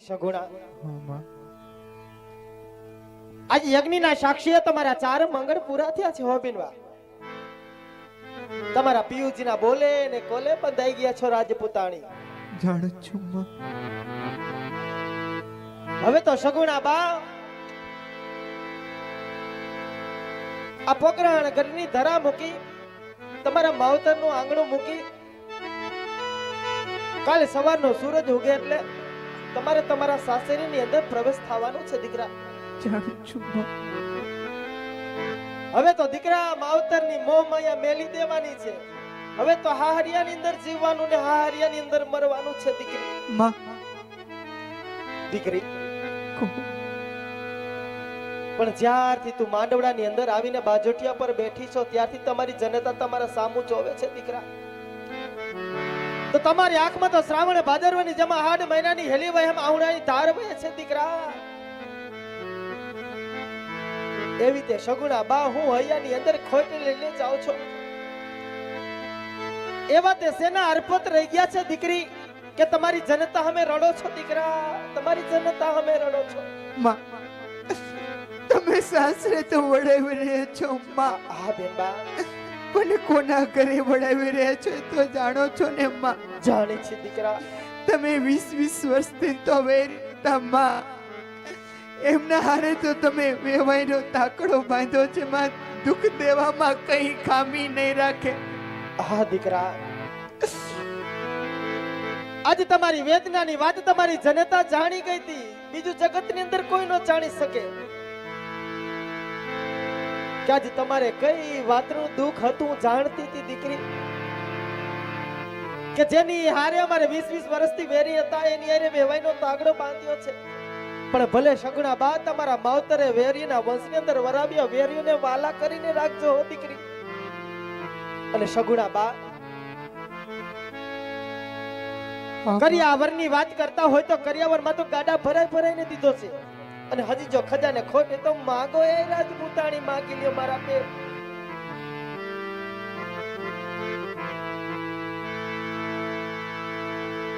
સગુણા આજ યજ્ઞના સાક્ષીએ તમારા ચાર મંગળ પૂરા થયા છે હો બિનવા. તમારા પિયુજીના બોલે ને કોલે બંધાઈ ગયા છો રાજપૂતાણી. જાણું છું હવે તો સગુણા બા આ પોકરાણ ઘરની ધરા મૂકી તમારા માવતરનું આંગણું મૂકી કાલે સવારનો સૂરજ ઉગે એટલે તમારે તમારા સાસરીની અંદર પ્રવેશ થવાનો છે દીકરા. જાણું છું હવે તો દીકરા માવતરની મોહ માયા મેલી દેવાની છે. હવે તો હાહરિયાની અંદર જીવવાનું ને હાહરિયાની અંદર મરવાનું છે દીકરી. માં દીકરી. પણ જ્યારથી તું માંડવડાની અંદર આવીને બાજોટિયા પર બેઠી છો ત્યારથી તમારી જનતા તમારા સામું જોવે છે દીકરા. તો તમારી આંખમાં તો શ્રાવણ ભાદરવાની જેમાં હાડ મહિનાની હેલી વય એમ આવડાની ધાર વય છે દીકરા. એવી તે સગુણા બા હું હૈયાની અંદર ખોટી લઈને જાઉં છું. એવા તે સેના અર્પત રહી ગયા છે દીકરી કે તમારી જનતા અમે રડો છો દીકરા? તમારી જનતા અમે રડો છો. માં તમે સાસરે તો વડે છો માં. હા બેન બા. પણ કોના ઘરે વડાવી રહ્યા છો તો જાણો છો ને માં. જાણે છે દીકરા. તમે વીસ વીસ વર્ષથી તો વેરતા માં. એમના હારે તો તમે વેવાઈનો તાકડો બાંધો છે માં. દુઃખ દેવામાં કઈ ખામી નહીં રાખે. હા દીકરા. આજે તમારી વેદનાની વાત તમારી જનતા જાણી ગઈ હતી. બીજું જગતની અંદર કોઈ ન જાણી શકે. કે આજ તમારે કઈ વાતનું દુઃખ હતું? જાણતી હતી દીકરી. કે જેની હારે અમારે 20 20 વર્ષથી વેરી હતા એની હારે વેવાઈનો તાગડો બાંધ્યો છે. પણ ભલે સગણા બા તમારા માવતરે વેરીના વંશની અંદર વરાવ્યા વેરીને વાલા કરીને રાખજો દીકરી. અને સગુણા બા કરિયાવરની વાત કરતા હોય તો કરિયાવરમાં તો ગાડા ભરાય ભરાઈને દીધો છે. અને હજી જો ખજાને ખોટે તો માગો એ રાજપૂતાણી માગી લ્યો મારા પે.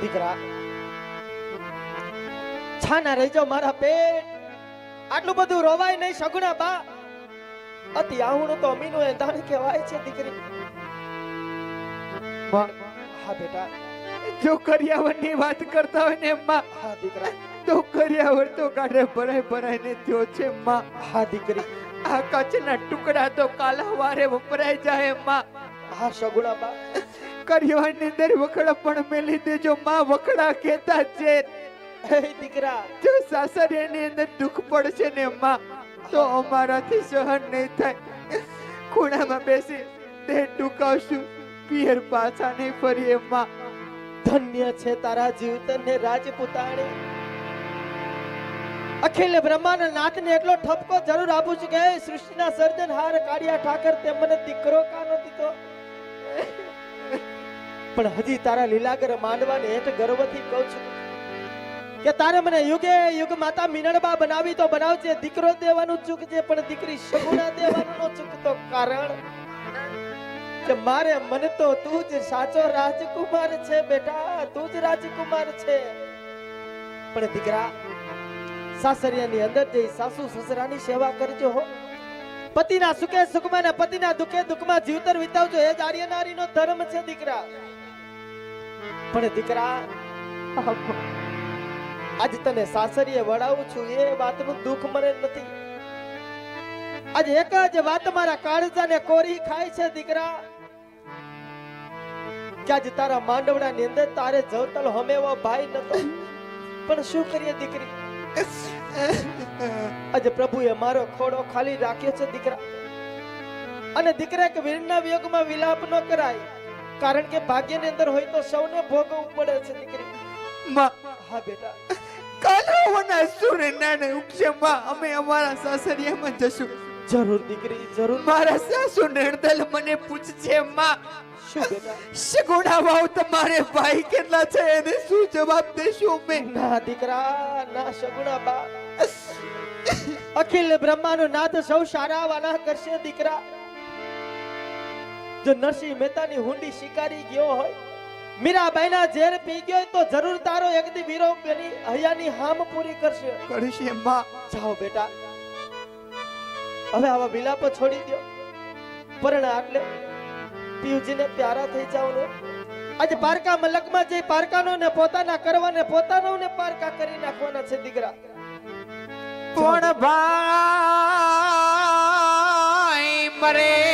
દીકરા છાના રહી મારા પેટ આટલું બધું રોવાય નહીં સગુણા બા. અતિ આહુણું તો અમીનું એ દાણ કહેવાય છે દીકરી. માં હા બેટા જો કરિયાવરની વાત કરતા હોય ને એમ હા દીકરા. તો કરિયાવર તો ગાડે ભરાય ભરાઈને થયો છે માં. હા દીકરી આ કચના ટુકડા તો કાલા વારે વપરાય જાય માં. હા સગુણા બા કરિયાવરની અંદર વખડા પણ મેલી દેજો માં વખડા કેતા છે. હે દીકરા. જો સાસરિયાની અંદર દુખ પડશે ને માં તો અમારાથી સહન નહીં થાય. ખૂણામાં બેસી તે ટુકાવશું પિયર પાછા નહીં ફરીએ માં. ધન્ય છે તારા જીવતન ને રાજપૂતાણી. અખિલ બ્રહ્માંડ નાથને એટલો ઠપકો જરૂર આપું છું કે સૃષ્ટિના સર્જનહાર કાળિયા ઠાકર તે મને દીકરો કાનો દીધો. પણ હજી તારા લીલાગર માંડવાને હેઠ ગર્વથી કહું છું કે તારે મને યુગે યુગ માતા મિનળબા બનાવી તો બનાવજે, દીકરો દેવાનું ચૂકજે, પણ દીકરી શગુના દેવાનું ન ચૂકતો કારણ કે મારે મને તો તું જ સાચો રાજકુમાર છે બેટા, તું જ રાજકુમાર છે. પણ દીકરા સાસરિયાની અંદર જઈ સાસુ સસરાની સેવા કરજો હો. પતિના સુખે સુખમાં ને પતિના દુખે દુઃખમાં જીવતર વિતાવજો. એ જ આર્યનારીનો ધર્મ છે દીકરા. પણ દીકરા, આજ તને સાસરીએ વળાવું છું. એ વાતનું દુઃખ મને નથી. આજે એક જ વાત મારા કાળજાને કોરી ખાય છે દીકરા. કે આજે તારા માંડવડાની અંદર તારે જવતલ હમેવો ભાઈ નતો. પણ શું કરીએ દીકરી? આજે પ્રભુએ મારો ખોડો ખાલી રાખ્યો છે દીકરા. અને દીકરા કે વીરના વિયોગમાં વિલાપ ન કરાય. કારણ કે ભાગ્યની અંદર હોય તો સૌને ભોગવવું પડે છે દીકરી. માં. હા બેટા. કાલાઓના સુર નાને ઉગશે માં. અમે અમારા સાસરિયામાં જશું. જરૂર દીકરી જરૂર. મારા સાસુ નિર્દલ મને પૂછશે માં. શગુણા વાવ તમારે ભાઈ કેટલા છે એને શું જવાબ દેશું મે? ના દીકરા ના શગુણા બા. અખિલ બ્રહ્માનો નાથ સૌ સારા વાના કરશે દીકરા. જો નરસિંહ મહેતાની હુંડી શિકારી ગયો હોય મીરાબાઈના ઝેર પી ગયો તો જરૂર તારો એક દી વીરો પેલી હૈયાની હામ પૂરી કરશે. કરશે માં. જાઓ બેટા. હવે આવા વિલાપો છોડી દો પણ આટલે પિયુજીને પ્યારા થઈ જાવ ને આજે પારકા મલકમાં જઈ પારકાનો ને પોતાના કરવા ને પોતાનો ને પારકા કરી નાખવાના છે દીકરા. પણ ભાઈ મરે?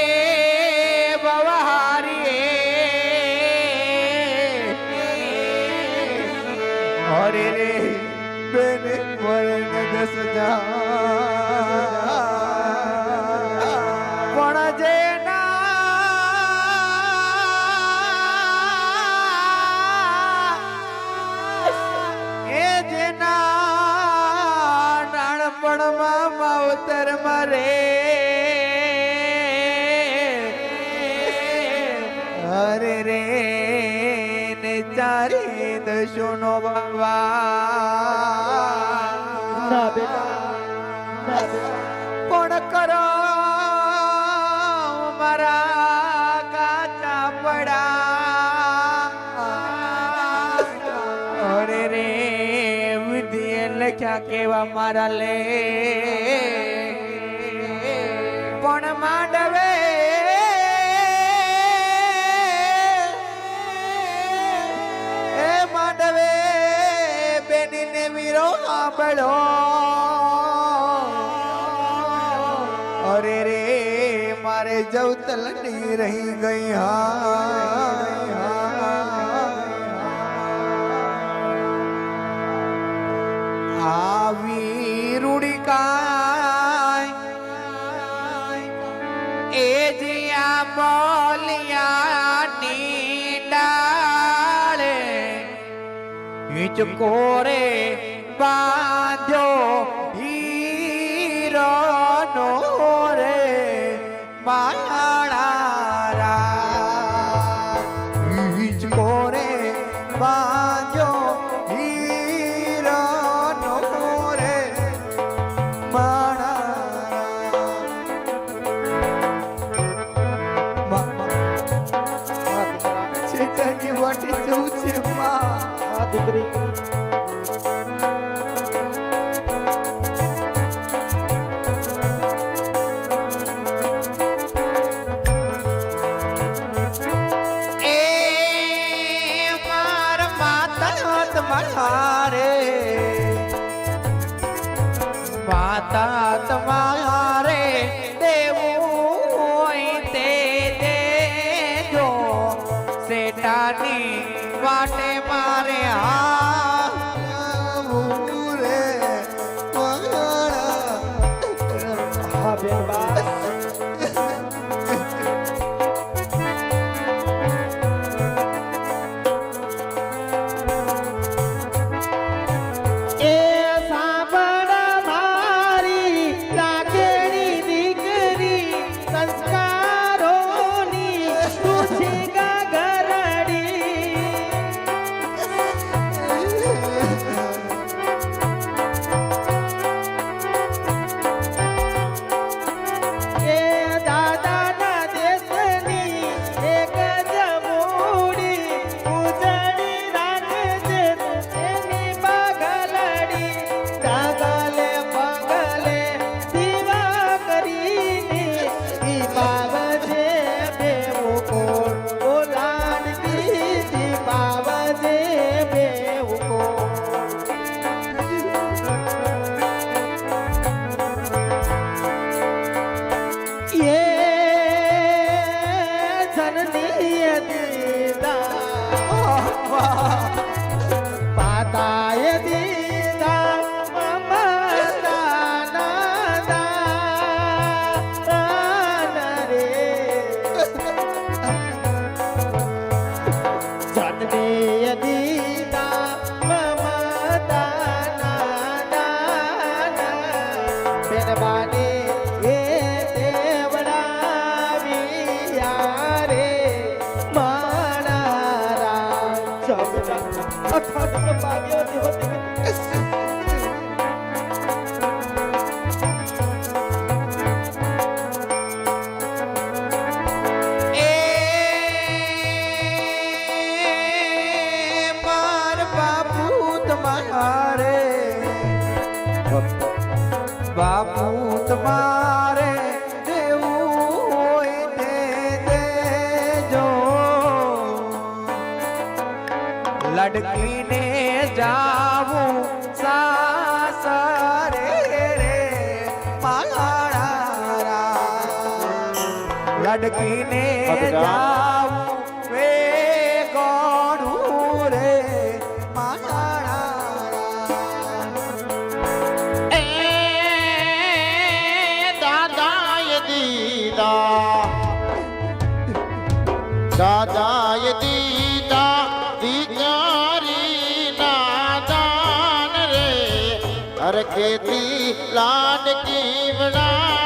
નાનપણમાં મરે. હરે રે ને ચારે દશોનો બેટા કોણ કરો મારા કાચા પડા? અરે રે લખ્યા કેવા મારા લે. વીરો સાંભળો. અરે રે, મારે જવતલની રહી ગઈ હા. આવી રૂડી કાય એ જ્યાં બોલિયાની ડાળે હિચકો રે તમારે માતા તમારે લડકીને જાઉં વે ગોડું રે માણા એ દાદાય દીદા. દાદાય દીદા વિચારી નાદાન રે. હર ખેતી લાડકી બનાવી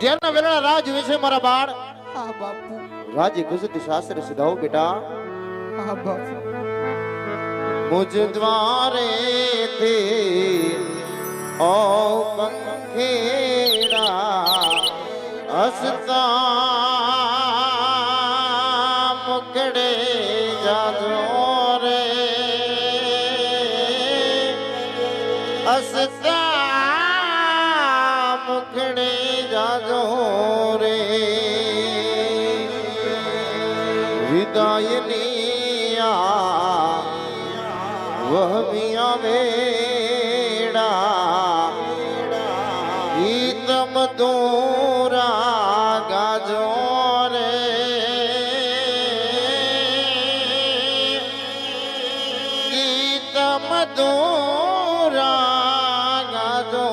પટિયારના વેલણા રાજ વિશે મારા બાળ. હા બાપુ. રાજ્ય ગુજરતી શાસ્ત્ર સિધાઓ બેટા. હા બાપુ. મુજ દ્વારે તે ઓ પંખેડા હસતા વહમિયા વેડા ગીતમ દોરા ગાજો રે. ગીતમ દોરા ગાજો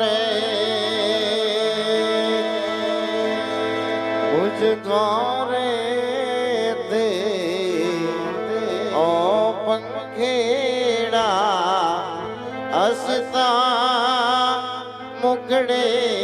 રે. ઉજ દ્વારે તે, ઓ પંખેડા রে